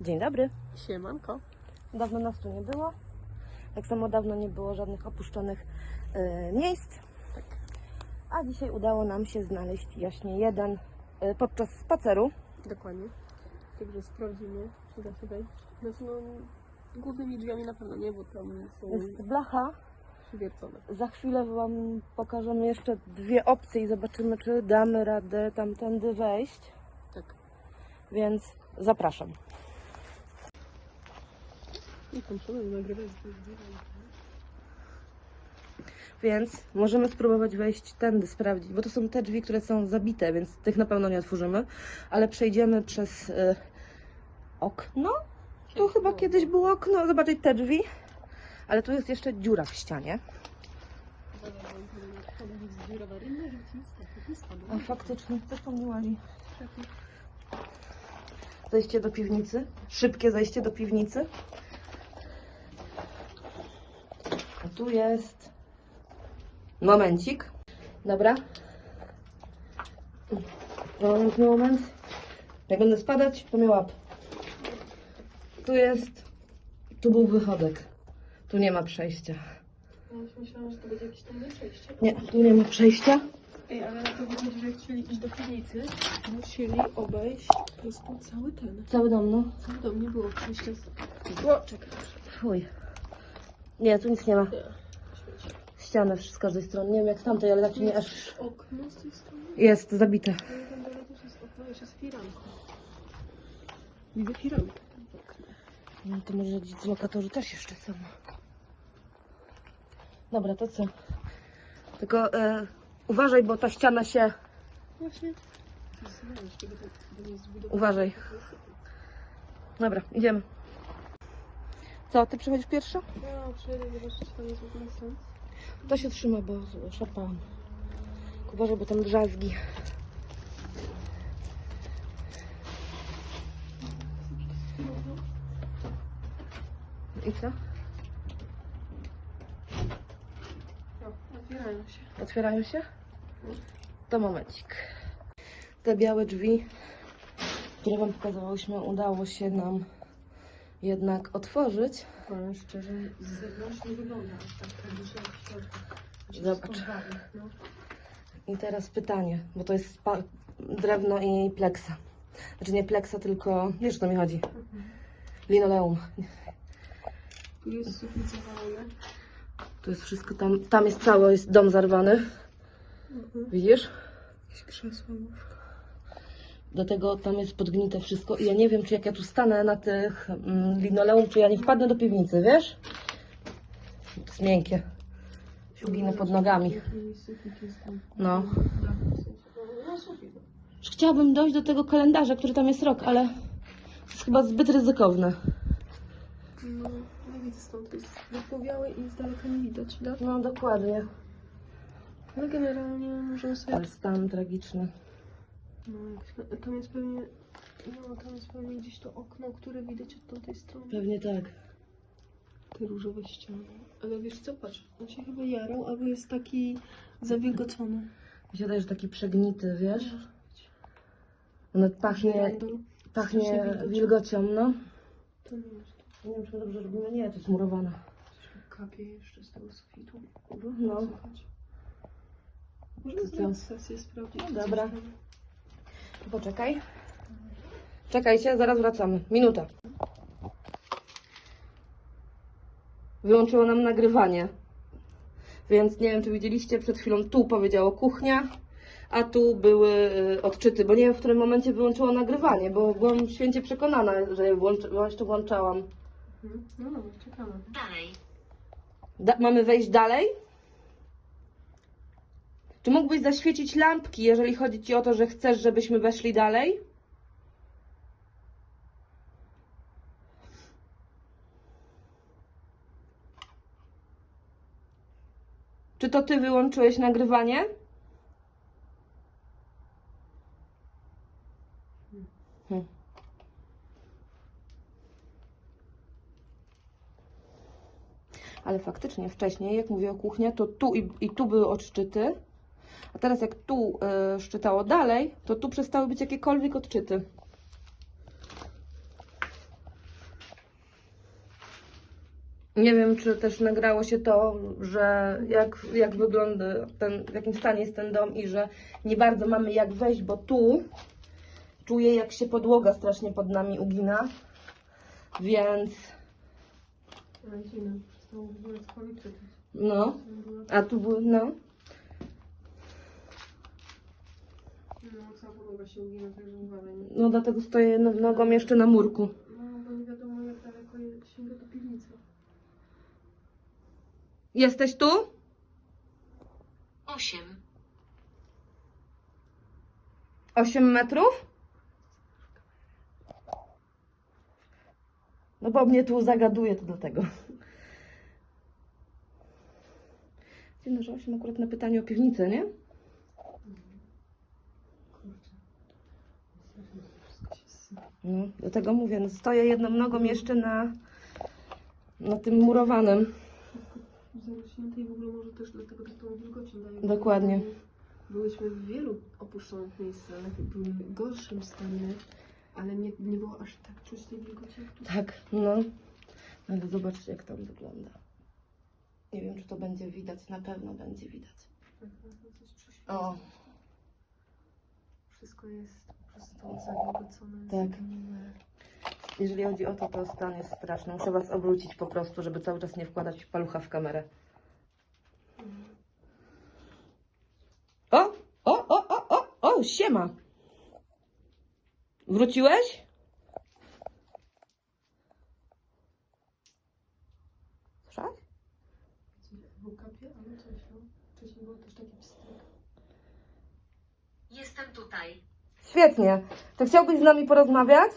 Dzień dobry. Siemanko. Dawno nas tu nie było. Tak samo dawno nie było żadnych opuszczonych e, miejsc. Tak. A dzisiaj udało nam się znaleźć jaśnie jeden e, podczas spaceru. Dokładnie. Także sprawdzimy, czy da się wejść. Znaczy no, głównymi drzwiami na pewno nie, bo tam są Jest blacha. przywiercone. Za chwilę Wam pokażemy jeszcze dwie opcje i zobaczymy, czy damy radę tamtędy wejść. Tak. Więc zapraszam. I tam trzeba nagrywać. Więc możemy spróbować wejść tędy, sprawdzić, bo to są te drzwi, które są zabite, więc tych na pewno nie otworzymy, ale przejdziemy przez y, okno. Tu chyba kiedyś było okno, zobaczyć te drzwi, ale tu jest jeszcze dziura w ścianie. A faktycznie, zapomniałam. Zejście do piwnicy, szybkie zejście do piwnicy. A tu jest Momencik. Dobra. Moment, moment. Jak będę spadać, to mnie łap. Tu jest. Tu był wychodek. Tu nie ma przejścia. Ja już myślałam, że to będzie jakieś tam przejście. Nie, tu nie ma przejścia. Ej, ale na to wychodzi, że jak chcieli iść do piwnicy, musieli obejść po prostu cały ten. Cały dom, no. Cały dom nie było przejścia. z- O, czekaj. Fuj. Nie, tu nic nie ma. Ściany z każdej strony. Nie wiem jak z tamtej, ale tak nie aż. Okno z tej strony. Jest zabite. W oknie. No to może gdzieś lokatorzy też jeszcze są. Dobra, to co? Tylko e, uważaj, bo ta ściana się. Właśnie. Uważaj. Dobra, idziemy. Co, ty przychodzisz pierwsza? Ja przyjedę zobaczyć, czy tam jest w ogóle sens. To się trzyma, bo szarpałam. Uważaj, bo tam drzazgi. I co? O, otwierają się. Otwierają się? To momencik. Te białe drzwi, które Wam pokazywałyśmy, udało się nam jednak otworzyć. Ale szczerze, z zewnątrz nie wygląda aż tak tragicznie jak w środku. Znaczy, Zobacz. podwalny, No. I teraz pytanie, bo to jest drewno i pleksa. Znaczy nie pleksa, tylko wiesz o co mi chodzi. Linoleum. Tu jest. Tu jest wszystko tam. Tam jest cały jest dom zarwany. Mhm. Widzisz? Jakieś krzesło. Do tego tam jest podgnite wszystko. I ja nie wiem, czy jak ja tu stanę na tych mm, linoleum, czy ja nie wpadnę do piwnicy, wiesz? To jest miękkie. Się uginę pod nogami. No. No, no sufit. Chciałabym dojść do tego kalendarza, który tam jest rok, ale to jest chyba zbyt ryzykowne. No, nie widzę stąd. To jest wypłowiałe i z daleka nie widać, tak? No dokładnie. Ale generalnie możemy sobie... Ale stan tragiczny. No, tam jest pewnie... No, tam jest pewnie gdzieś to okno, które widać od tamtej strony. Pewnie tak. Te różowe ściany. Ale wiesz co, patrz, on się chyba jarał, albo jest taki zawilgocony. Mi się wydaje, że taki przegnity, wiesz? One pachnie, Żyrandol. pachnie Strasznie wilgocią, no. To nie jest. Nie wiem, czy my dobrze robimy. Nie, to jest murowane. Coś mi kapie jeszcze z tego sufitu. No. Słuchać. Możemy To co? zrobić sesję, sprawdzić. No dobra. coś tam- Poczekaj. Czekajcie, zaraz wracamy. Minuta. Wyłączyło nam nagrywanie. Więc nie wiem, czy widzieliście, przed chwilą tu powiedziało kuchnia, a tu były y, odczyty, bo nie wiem, w którym momencie wyłączyło nagrywanie, bo byłam święcie przekonana, że je włącz- jeszcze włączałam. Mhm. No dobra, czekamy. Dalej. Da- mamy wejść dalej? Czy mógłbyś zaświecić lampki, jeżeli chodzi ci o to, że chcesz, żebyśmy weszli dalej? Czy to ty wyłączyłeś nagrywanie? Hmm. Ale faktycznie wcześniej, jak mówię o kuchni, to tu i, i tu były odczyty. A teraz jak tu y, szczytało dalej, to tu przestały być jakiekolwiek odczyty. Nie wiem, czy też nagrało się to, że jak, jak wygląda ten, w jakim stanie jest ten dom i że nie bardzo mamy jak wejść, bo tu czuję, jak się podłoga strasznie pod nami ugina. Więc no, a tu był, no, No, cała podłoga się ugina, także uważaj. nie? no dlatego stoję jedną nogą jeszcze na murku. No, bo nie wiadomo jak daleko je- sięga do piwnicy. Jesteś tu? osiem, 8 metrów? No bo mnie tu zagaduje to do tego. Dziwne, że 8 akurat na pytanie o piwnicę, nie? Kurczę. Strasznie to wszystko się sypie. No, do tego mówię, no stoję jedną nogą jeszcze na, na tym murowanym. Zarośnięte i w ogóle może też dlatego tak tą wilgocią daje. Dokładnie. Byłyśmy w wielu opuszczonych miejscach, były w gorszym stanie, ale nie, nie było aż tak czuć tej wilgoci jak tu. Tak, no. Ale zobaczcie, jak tam wygląda. Nie wiem, czy to będzie widać, na pewno będzie widać. Tak, no. O, Wszystko jest prostu. Tak. jeżeli chodzi o to, to stan jest straszny. Muszę Was obrócić po prostu, żeby cały czas nie wkładać palucha w kamerę. O, o, o, o, o, o, siema. Wróciłeś? Słyszałeś? Był kapie, ale coś, no. Wcześniej był też taki pstryk. jestem tutaj, Świetnie. To chciałbyś z nami porozmawiać?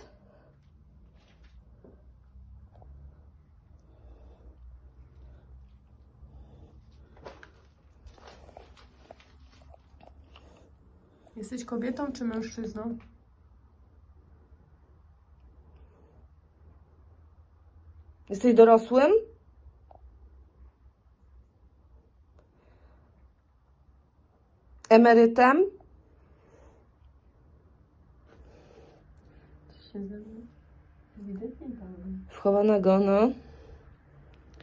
Jesteś kobietą czy mężczyzną? Jesteś dorosłym? Emerytem? Się ze mną ewidentnie. Wchowanego, no.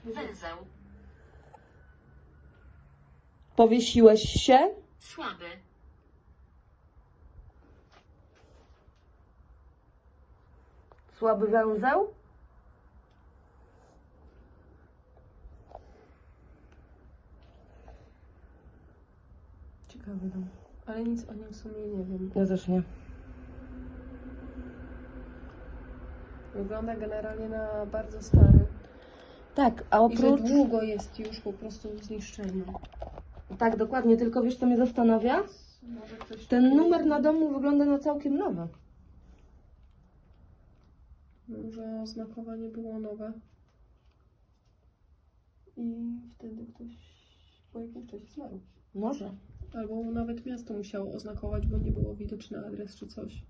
węzeł, Powiesiłeś się? słaby, Słaby węzeł? Ciekawy dom. Ale nic o nim w sumie nie wiem. Ja też nie. Wygląda generalnie na bardzo stary. Tak, a I że oprócz... długo jest już po prostu w zniszczeniu. Tak, dokładnie, tylko wiesz co mnie zastanawia? Może ktoś Ten numer na domu wygląda na całkiem nowy. Może oznakowanie było nowe. I wtedy ktoś po jakimś czasie zmarł. Może. Albo nawet miasto musiało oznakować, bo nie było widoczny adres czy coś.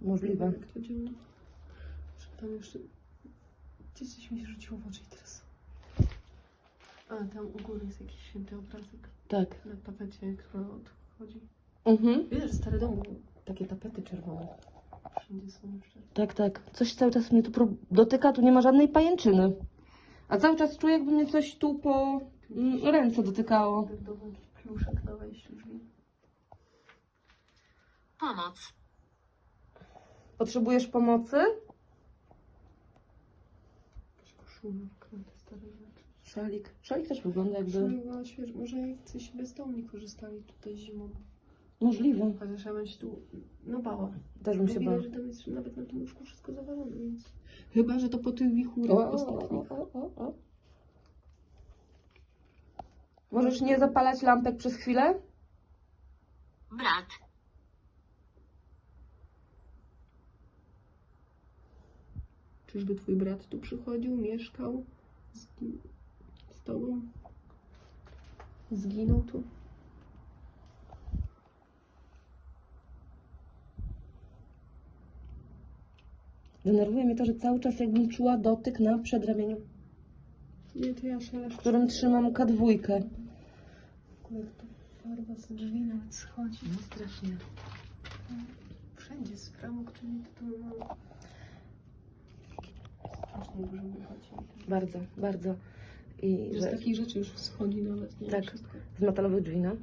Możliwe. Jak to działa? Tam jeszcze... Gdzie coś mi się rzuciło w oczy i teraz? A, tam u góry jest jakiś święty obrazek Tak. na tapecie, która odchodzi. Mhm. Wiesz, że stary dom takie tapety czerwone. Wszędzie są jeszcze. Tak, tak. Coś cały czas mnie tu prób- dotyka, tu nie ma żadnej pajęczyny. A cały czas czuję, jakby mnie coś tu po mm, ręce dotykało. Jakiś pluszek na wejściu drzwi. pomoc, Potrzebujesz pomocy? Te stare rzeczy. Szalik. Szalik też wygląda jakby... Koszulka była świeża. Może jacyś bezdomni korzystali tutaj zimą. Możliwe. Chociaż ja bym się tu no bała. Też bym Bo się widać, bała. że tam jest nawet na tym łóżku wszystko zawalone, więc... Chyba, że to po tych wichurach o, ostatnich. o, o, o. Możesz nie zapalać lampek przez chwilę? brat, Czyżby twój brat tu przychodził, mieszkał z, z tobą? Zginął tu? Denerwuje mnie to, że cały czas jakbym czuła dotyk na przedramieniu, Nie, to ja szalę. w którym trzymam kadwójkę. Jak to farba z drzwi nawet schodzi. No strasznie. Wszędzie z bramok, czyli to mam... Strasznie dużo wychodzi. Bardzo, bardzo. I Że z takich rzeczy już wschodzi nawet, nie? Tak. Wszystko. z metalowych drzwi, no.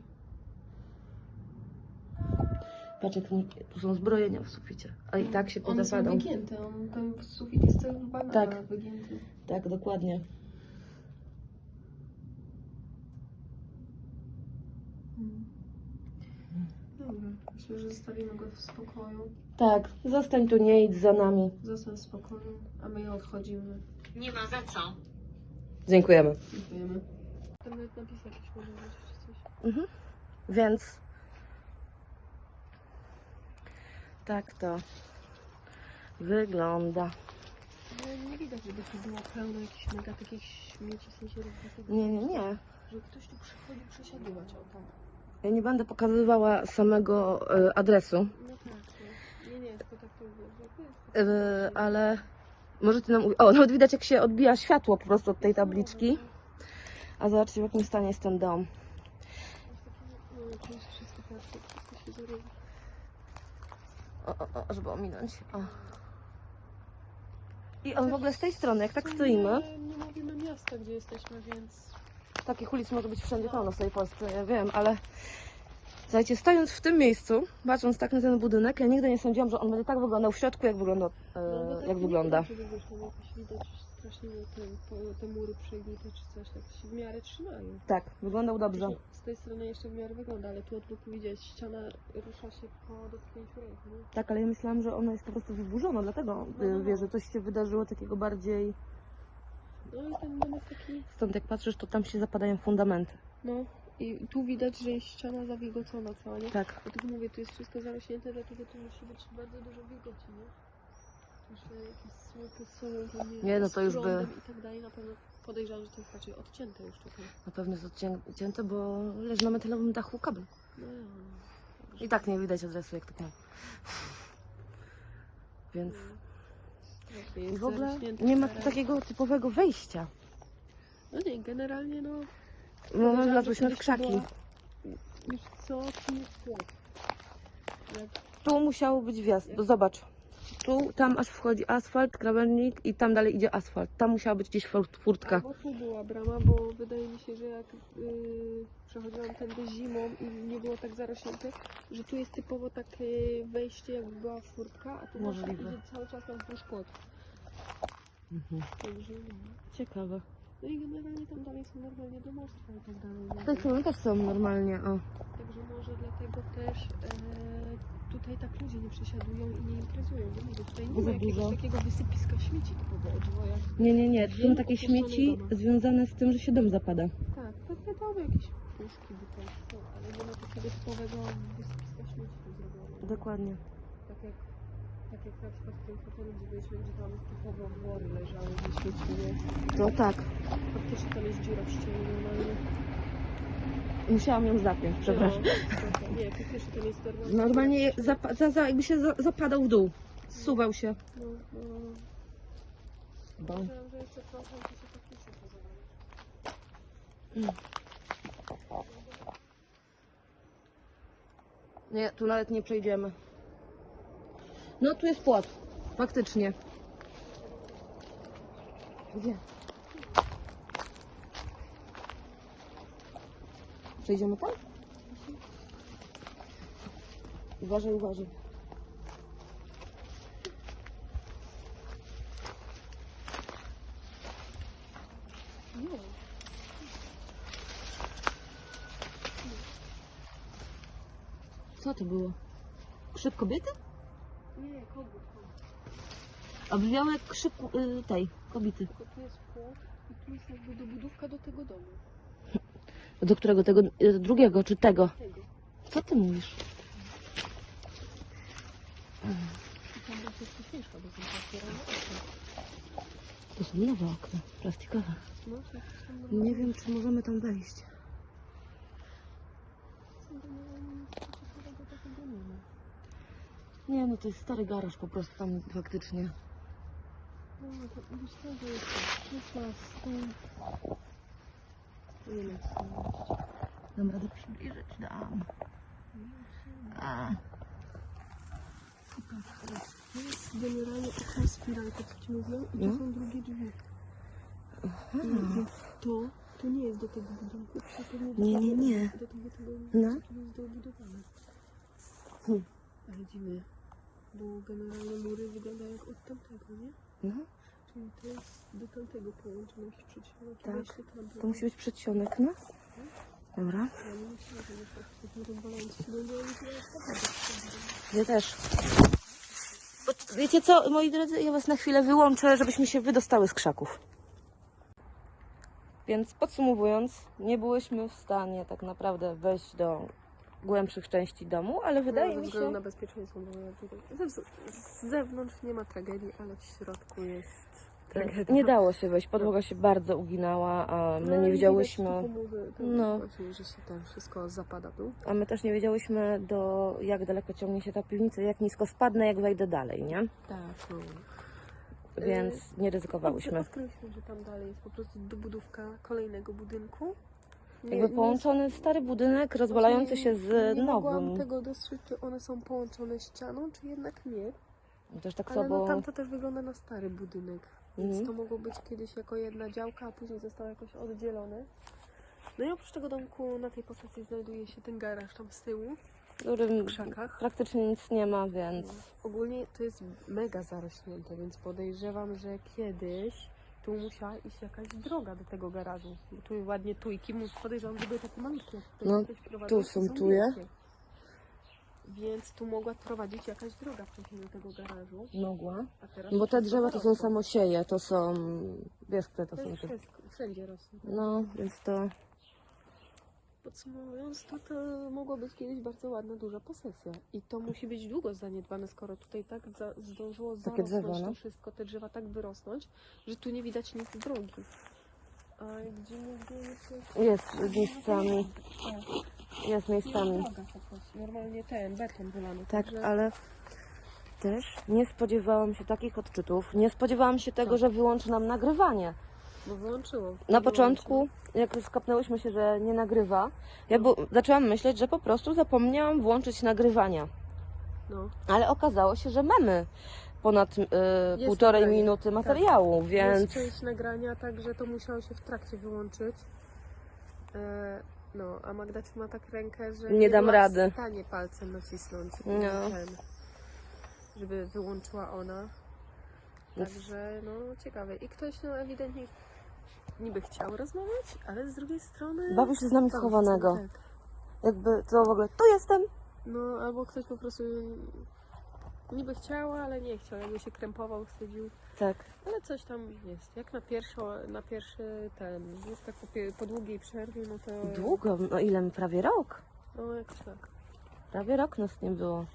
Patrz, jak tu- tu są zbrojenia w suficie. A i tak się One są pozapadą. wygięte, on, ten sufit jest cały w Tak. wygięty. Tak, dokładnie. Mm. Dobra, myślę, że zostawimy go w spokoju. Tak, zostań tu, nie idź za nami. Zostań w spokoju, a my odchodzimy. Nie ma za co. Dziękujemy. Dziękujemy. Tam nawet napis jakiś może być czy coś. Mhm. Więc tak to wygląda. No nie widać, żeby tu było pełno jakichś mega takich śmieci, w sensie rozbitych. Nie, nie, nie. Że ktoś tu przychodzi przesiadywać, o tak. Ja nie będę pokazywała samego e, adresu, No tak, no. Nie, nie, tylko tak to jak jest. e, ale możecie nam. O, nawet widać, jak się odbija światło po prostu od tej tabliczki. A zobaczcie, w jakim stanie jest ten dom. O, o, o, żeby ominąć. O. I on w ogóle z tej strony, jak tak stoimy, Nie, nie mówimy miasta, gdzie jesteśmy, więc... takich ulic może być wszędzie pełno w tej Polsce, ja wiem, ale słuchajcie, stojąc w tym miejscu, patrząc tak na ten budynek, ja nigdy nie sądziłam, że on będzie tak wyglądał w środku, jak wygląda. E, No, tak jak wygląda. widać, jakoś widać strasznie te, te mury przegnite czy coś, tak się w miarę trzymają. Tak, wyglądał dobrze. Chociaż Z tej strony jeszcze w miarę wygląda, ale tu od boku widać, ściana rusza się po dotknięciu ręki? Tak, ale ja myślałam, że ona jest po prostu wyburzona, dlatego y, wiesz, że coś się wydarzyło takiego bardziej. No i ten dom jest taki, Stąd jak patrzysz, to tam się zapadają fundamenty. no i tu widać, że jest ściana zawilgocona cała, nie? Tak. Dlatego mówię, tu jest wszystko zarośnięte, dlatego tu musi być bardzo dużo wilgoci, nie? Jakieś słopy są, tam nie, Nie, no to już by- i tak dalej, na pewno podejrzewam, że to jest raczej odcięte już tutaj. Na pewno jest odcięte, bo leży na metalowym dachu kabel. No, I tak nie widać adresu, jak tak ma. Więc Strasznie i w ogóle nie ma tu teren. takiego typowego wejścia. No nie, generalnie no... No, że wlazłyśmy w krzaki. Wiesz co, tu jest płot. Jak Tu musiał być wjazd, bo zobacz. Tu, tam aż wchodzi asfalt, krawężnik i tam dalej idzie asfalt. Tam musiała być gdzieś furt- furtka. Albo tu była brama, bo wydaje mi się, że jak yy, przechodziłam tędy zimą i nie było tak zarośnięte, że tu jest typowo takie wejście, jakby była furtka, a tu Możliwe. idzie cały czas na wzdłuż płot. Mhm. Także no. Ciekawe. No i generalnie tam dalej są normalnie domostwa i tak dalej. Nie? tej strony też są normalnie, o. Także może dlatego też e, tutaj tak ludzie nie przesiadują i nie imprezują. Bo mówię, tutaj nie Za ma jakiegoś dużo. takiego wysypiska śmieci typowo o drzewach. Nie, nie, nie. To są takie śmieci związane z tym, że się dom zapada. Tak, to wiadomo, jakieś puszki tutaj są, ale nie ma takiego typowego wysypiska śmieci tu zrobionego. Dokładnie. Tak jak, tak na przykład w tym hotelu, gdzie byliśmy, gdzie tam typowo wory leżały śmieci, nie? To tak. Faktycznie tam jest dziura w ścianie normalnie. Musiałam ją zapiąć, przepraszam. No, nie, faktycznie tam jest normalnie. Normalnie zapa- za, za, jakby się za, zapadał w dół. Zsuwał się. No, no, no. Bo... Myślałam, że jeszcze trochę to się faktycznie pozwala. Nie, tu nawet nie przejdziemy. No tu jest płot. Faktycznie. Gdzie? Przejdziemy tam? Uważaj, uważaj. Co to było? Krzyk kobiety? A brzmiało jak krzyk y, tej kobiety. Tylko tu jest płot i tu jest jakby dobudówka do tego domu. Do którego? Tego y, drugiego czy tego? Tego. Co ty mówisz? I tam będzie coś mieszka, bo są otwierane okna. To są nowe okna, plastikowe. No, Nie wiem, czy możemy tam wejść. Nie, no to jest stary garaż po prostu tam faktycznie. Co, że jest Christmas, to... Nie wiem, co tam mówić. Dam radę przybliżyć, dam. A. To jest generalnie okno spiralka, co ci mówią, i to No. są drugie drzwi. I- Więc to, to nie jest do tego budynku, to do Nie, tego- nie, nie. Do tego, tego No. jest dobudowane. Hmm. Ale dziwne, bo generalnie mury wyglądają jak od tamtego, nie? No, Czyli to jest do tamtego połączoność przedsionek. Tak. Wejście tam to musi być przedsionek, no. Dobra, Ja nie że jest rozwalający się, że będzie. ja też. Bo, wiecie co, moi drodzy, ja was na chwilę wyłączę, żebyśmy się wydostały z krzaków. Więc podsumowując, nie byłyśmy w stanie tak naprawdę wejść do głębszych części domu, ale wydaje no, mi się... na bezpieczeństwo, ze- Z zewnątrz nie ma tragedii, ale w środku jest tragedia. Nie dało się wejść, podłoga się bardzo uginała, a my No nie wiedziałyśmy... tam No. Właśnie, że się tam wszystko zapada był. A my też nie wiedziałyśmy, do jak daleko ciągnie się ta piwnica, jak nisko spadnę, jak wejdę dalej, nie? Tak, no. Więc nie ryzykowałyśmy. Odkryliśmy, że tam dalej jest po prostu dobudówka kolejnego budynku. Jakby połączony stary budynek rozwalający się z nie mogłam nowym. tego dostrzec, czy one są połączone ścianą, czy jednak nie. Też tak Ale no słabo. tam to też wygląda na stary budynek. Więc Mhm. to mogło być kiedyś jako jedna działka, a później zostało jakoś oddzielone. No i oprócz tego domku na tej postaci znajduje się ten garaż tam z tyłu, w którym w krzakach. praktycznie nic nie ma, więc Ogólnie to jest mega zarośnięte, więc podejrzewam, że kiedyś tu musiała iść jakaś droga do tego garażu. Bo tu ładnie tujki, mu- podejrzewam, że były takie malutkie. No, tu są tuje. Więc tu mogła prowadzić jakaś droga wcześniej do tego garażu. mogła. No bo te drzewa to są samosieje, to są. Wiesz, które to To są. wszystko, wszędzie rośnie. No, więc to. Podsumowując, to, to mogła być kiedyś bardzo ładna, duża posesja. I to musi być długo zaniedbane, skoro tutaj tak za, zdążyło Takie zarosnąć drzewa, no. to wszystko, te drzewa tak wyrosnąć, że tu nie widać nic drogi. A gdzie nigdzie jest Jest miejscami. Jest miejscami. jest droga po prostu. Normalnie ten beton wylany. Tak, także- ale też nie spodziewałam się takich odczytów. Nie spodziewałam się tego, że wyłączy nam nagrywanie. Bo wyłączyło. Na początku, jak skapnęłyśmy się, że nie nagrywa, ja bu- zaczęłam myśleć, że po prostu zapomniałam włączyć nagrywania. No. Ale okazało się, że mamy ponad y, półtorej nagranie. minuty materiału, więc Jest część nagrania, także to musiało się w trakcie wyłączyć. E, no, a Magda ma tak rękę, że Nie dam była rady. w stanie palcem nacisnąć, No. ten, żeby wyłączyła ona. Także, no, ciekawe. I ktoś, no, ewidentnie niby chciał rozmawiać, ale z drugiej strony... bawił się z nami się, schowanego. Tak. Jakby to w ogóle, tu jestem. No, albo ktoś po prostu niby chciał, ale nie chciał, jakby się krępował, wstydził. Tak. Ale coś tam jest. Jak na pierwszo, na pierwszy ten, jest tak po, pie- po długiej przerwie, no to... Długo, no ile? Prawie rok. No jakoś tak. Prawie rok nas nie było.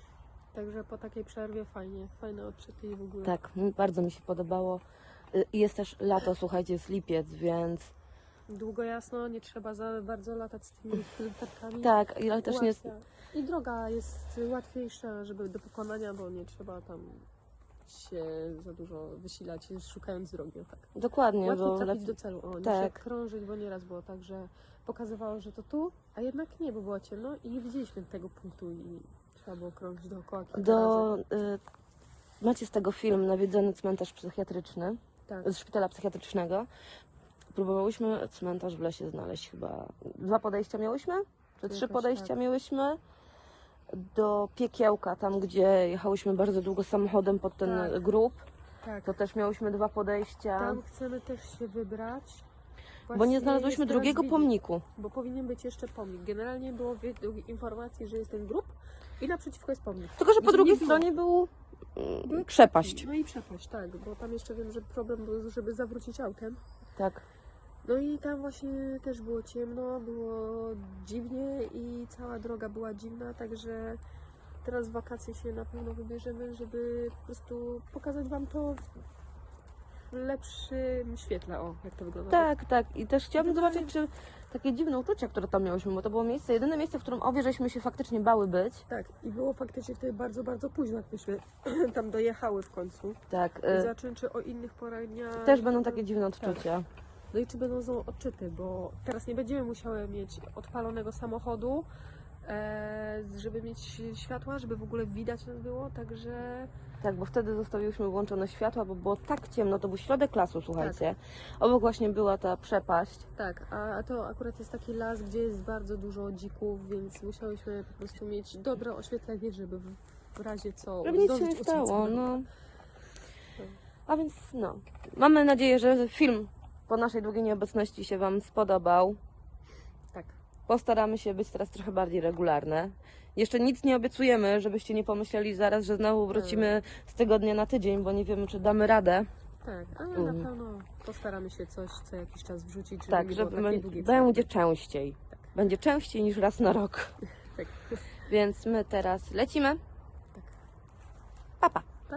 Także po takiej przerwie fajnie, fajne odczyty i w ogóle. Tak, m, bardzo mi się podobało. Y, jest też lato, słuchajcie, jest lipiec, więc Długo jasno, nie trzeba za bardzo latać z tymi latarkami. tak, ale też nie, Ułatwia. I droga jest łatwiejsza, żeby do pokonania, bo nie trzeba tam się za dużo wysilać, szukając drogi. o Tak. dokładnie, Łatwiej bo trafić do celu. O, nie tak. tak. krążyć, bo nieraz było tak, że pokazywało, że to tu, a jednak nie, bo było ciemno i nie widzieliśmy tego punktu i trzeba było krążyć dookoła kilka do, razy. y, macie z tego film Nawiedzony cmentarz psychiatryczny, Tak. z szpitala psychiatrycznego. Próbowałyśmy cmentarz w lesie znaleźć chyba. Dwa podejścia miałyśmy? Czy trzy Jakoś podejścia tak. miałyśmy? Do piekiełka, tam gdzie jechałyśmy bardzo długo samochodem pod ten Tak. grób, tak. to też miałyśmy dwa podejścia. Tam chcemy też się wybrać. Bo Właśnie nie znalazłyśmy drugiego widzi- pomniku. Bo powinien być jeszcze pomnik. Generalnie było informacji, że jest ten grób i naprzeciwko jest pomnik. Tylko, że po Gdzie drugiej stronie był przepaść. No i przepaść, tak, bo tam jeszcze wiem, że problem był, żeby zawrócić autem. Tak. No i tam właśnie też było ciemno, było dziwnie i cała droga była dziwna, także teraz w wakacje się na pewno wybierzemy, żeby po prostu pokazać Wam to lepszym świetle, o, jak to wygląda. Tak, tak. I też chciałabym zobaczyć, czy takie dziwne uczucia, które tam miałyśmy, bo to było miejsce, jedyne miejsce, w którym obie żeśmy się faktycznie bały być. Tak, i było faktycznie wtedy bardzo, bardzo późno, jak myśmy tam dojechały w końcu. Tak. I Y, zacząć czy o innych porach dnia. też będą takie dziwne odczucia. No i czy będą znowu odczyty, bo teraz nie będziemy musiały mieć odpalonego samochodu, żeby mieć światła, żeby w ogóle widać nas było, także Tak, bo wtedy zostawiłyśmy włączone światła, bo było tak ciemno, to był środek lasu, słuchajcie. Obok właśnie była ta przepaść. tak, a to akurat jest taki las, gdzie jest bardzo dużo dzików, więc musiałyśmy po prostu mieć dobre oświetlenie, żeby w, razie co Żeby nic się nie stało, no. A więc no, mamy nadzieję, że film po naszej długiej nieobecności się Wam spodobał. Tak. Postaramy się być teraz trochę bardziej regularne. Jeszcze nic nie obiecujemy, żebyście nie pomyśleli zaraz, że znowu wrócimy z tygodnia na tydzień, bo nie wiemy, czy damy radę. Tak, ale Mm. na pewno postaramy się coś co jakiś czas wrzucić, żeby Tak, nie było takiej długiej będzie częściej. Tak. Będzie częściej niż raz na rok. Tak. Więc my teraz lecimy. Tak. Papa. Pa!